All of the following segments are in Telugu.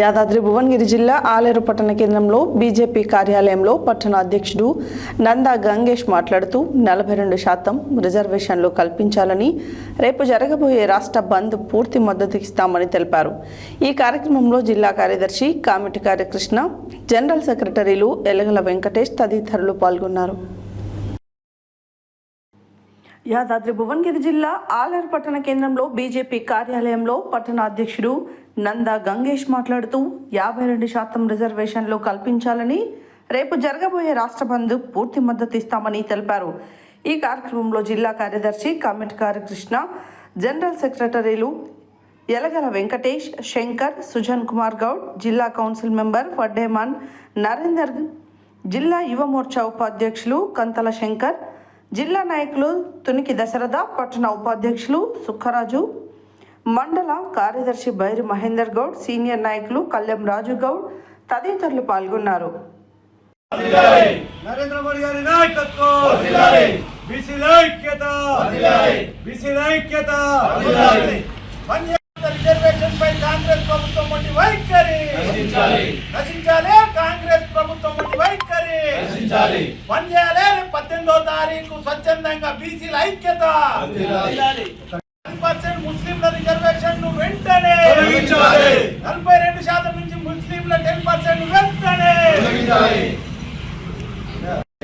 యాదాద్రి భువనగిరి జిల్లా ఆలేరు పట్టణ కేంద్రంలో బీజేపీ కార్యాలయంలో పట్టణ అధ్యక్షుడు నందా గంగేష్ మాట్లాడుతూ నలభై రెండు శాతం రిజర్వేషన్లు కల్పించాలని రేపు జరగబోయే రాష్ట్ర బంద్ పూర్తి మద్దతు ఇస్తామని తెలిపారు. ఈ కార్యక్రమంలో జిల్లా కార్యదర్శి కామిటి కార్యకృష్ణ జనరల్ సెక్రటరీలు ఎలగల వెంకటేష్ తదితరులు పాల్గొన్నారు. యాదాద్రి భువనగిరి జిల్లా ఆలర్ పట్టణ కేంద్రంలో బీజేపీ కార్యాలయంలో పట్టణ అధ్యక్షుడు నందా గంగేష్ మాట్లాడుతూ యాభై రెండు శాతం రిజర్వేషన్లు కల్పించాలని రేపు జరగబోయే రాష్ట్ర బంద్ పూర్తి మద్దతు ఇస్తామని తెలిపారు. ఈ కార్యక్రమంలో జిల్లా కార్యదర్శి కామెట్కారి కృష్ణ జనరల్ సెక్రటరీలు ఎలగల వెంకటేష్ శంకర్ సుజన్ కుమార్ గౌడ్ జిల్లా కౌన్సిల్ మెంబర్ ఫడ్డేమాన్ నరేందర్ జిల్లా యువ మోర్చా ఉపాధ్యక్షులు కంతల శంకర్ జిల్లా నాయకులు తునికి దశరథ పట్టణ ఉపాధ్యక్షులు సుఖరాజు మండల కార్యదర్శి బైరి మహేందర్ గౌడ్ సీనియర్ నాయకులు కళ్యాణ్ రాజు గౌడ్ తదితరులు పాల్గొన్నారు. నరేంద్ర మోడీ గారి నాయకత్వం! బీసీల ఐక్యత! బీసీల ఐక్యత! పనిచేస్తున్న రిజర్వేషన్ పై కాంగ్రెస్ ప్రభుత్వం వంటి వైఖరి! నశించాలి! పనిచేయాలి పద్దెనిమిదో తారీఖు స్వచ్ఛందంగా బీసీల ఐక్యత. పర్సెంట్ ముస్లింల రిజర్వేషన్ వెంటనే. నలభై రెండు శాతం నుంచి ముస్లింల టెన్ పర్సెంట్ వెంటనే.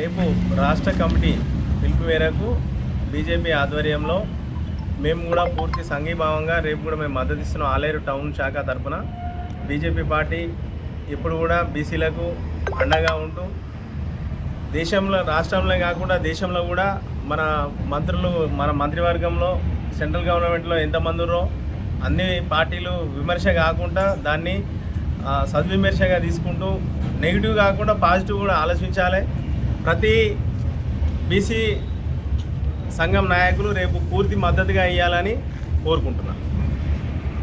రేపు రాష్ట్ర కమిటీ పిలుపు మేరకు బీజేపీ ఆధ్వర్యంలో మేము కూడా పూర్తి సంఘీభావంగా రేపు కూడా మేము మద్దతు ఇస్తున్నాం. ఆలేరు టౌన్ శాఖ తరఫున బీజేపీ పార్టీ ఇప్పుడు కూడా బీసీలకు అండగా ఉంటూ దేశంలో రాష్ట్రంలో కాకుండా దేశంలో కూడా మన మంత్రులు మన మంత్రివర్గంలో సెంట్రల్ గవర్నమెంట్లో ఎంతమంది ఉన్నారో అన్ని పార్టీలు విమర్శ కాకుండా దాన్ని సద్విమర్శగా తీసుకుంటూ నెగిటివ్ కాకుండా పాజిటివ్ కూడా ఆలోచించాలి. ప్రతి బీసీ సంఘం నాయకులు రేపు పూర్తి మద్దతుగా ఇవ్వాలని కోరుకుంటున్నాను.